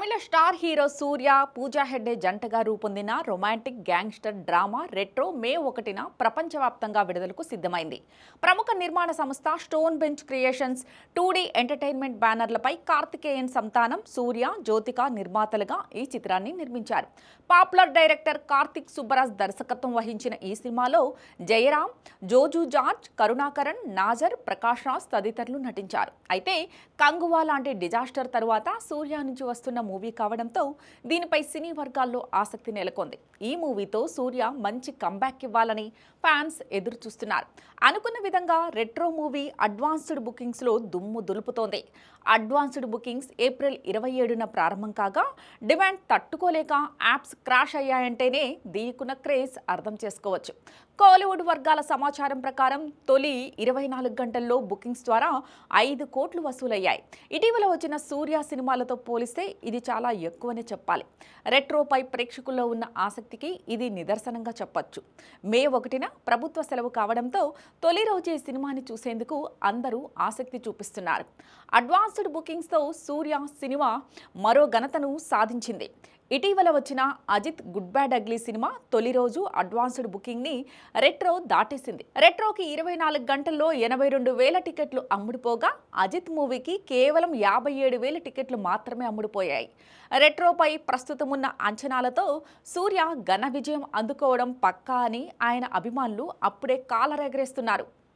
తమిళ star hero Suriya Pooja Hegde జంటగా రూపొందిన romantic gangster drama Retro May ఒకటిన ప్రపంచవ్యాప్తంగా విడుదలకు సిద్ధమైంది. ప్రముఖ నిర్మాణ సంస్థ Stone Bench Creations two entertainment బ్యానర్లపై Karthikeyan Santhanam Suriya Jyothika నిర్మాతలుగా ఈ చిత్రాన్ని నిర్మించారు. పాపులర్ డైరెక్టర్ కార్తిక్ సుబ్బరాజ్ దర్శకత్వం వహించిన ఈ సినిమాలో జయరాం జోజు జార్జ్ కరుణాకరణ్ నాజర్ ప్రకాష్ రాజ్ తదితరులు నటించారు. అయితే కంగువా లాంటి డిజాస్టర్ తరువాత సూర్య నుంచి వస్తున్న మూవీ కావడంతో దీనిపై సినీ వర్గాల్లో ఆసక్తి నెలకొంది. ఈ మూవీతో సూర్య మంచి కంబ్యాక్ ఇవ్వాలని ఫ్యాన్స్ ఎదురు చూస్తున్నారు. అనుకున్న విధంగా రెట్రో మూవీ అడ్వాన్స్డ్ బుకింగ్స్లో దుమ్ము దులుపుతోంది. అడ్వాన్స్డ్ బుకింగ్స్ ఏప్రిల్ ఇరవై ఏడున ప్రారంభం కాగా డిమాండ్ తట్టుకోలేక యాప్స్ క్రాష్ అయ్యాయంటేనే దీనికున్న క్రేజ్ అర్థం చేసుకోవచ్చు. కోలీవుడ్ వర్గాల సమాచారం ప్రకారం తొలి ఇరవై నాలుగు గంటల్లో బుకింగ్స్ ద్వారా ఐదు కోట్లు వసూలయ్యాయి. ఇటీవల వచ్చిన సూర్య సినిమాలతో పోలిస్తే ఇది చాలా ఎక్కువనే చెప్పాలి. రెట్రోపై ప్రేక్షకుల్లో ఉన్న ఆసక్తికి ఇది నిదర్శనంగా చెప్పొచ్చు. మే ఒకటిన ప్రభుత్వ సెలవు కావడంతో తొలి రోజే సినిమాని చూసేందుకు అందరూ ఆసక్తి చూపిస్తున్నారు. అడ్వాన్స్డ్ బుకింగ్స్తో సూర్య సినిమా మరో ఘనతను సాధించింది. ఇటీవల వచ్చిన అజిత్ గుడ్ బ్యాడ్ అగ్లీ సినిమా తొలి రోజు అడ్వాన్స్డ్ బుకింగ్ని రెట్రో దాటేసింది. రెట్రోకి ఇరవై నాలుగు గంటల్లో ఎనభై రెండు వేల టికెట్లు అమ్ముడుపోగా అజిత్ మూవీకి కేవలం యాభై ఏడు వేల టికెట్లు మాత్రమే అమ్ముడుపోయాయి. రెట్రోపై ప్రస్తుతం ఉన్న అంచనాలతో సూర్య ఘన విజయం అందుకోవడం పక్కా అని ఆయన అభిమానులు అప్పుడే కాలరెగరేస్తున్నారు.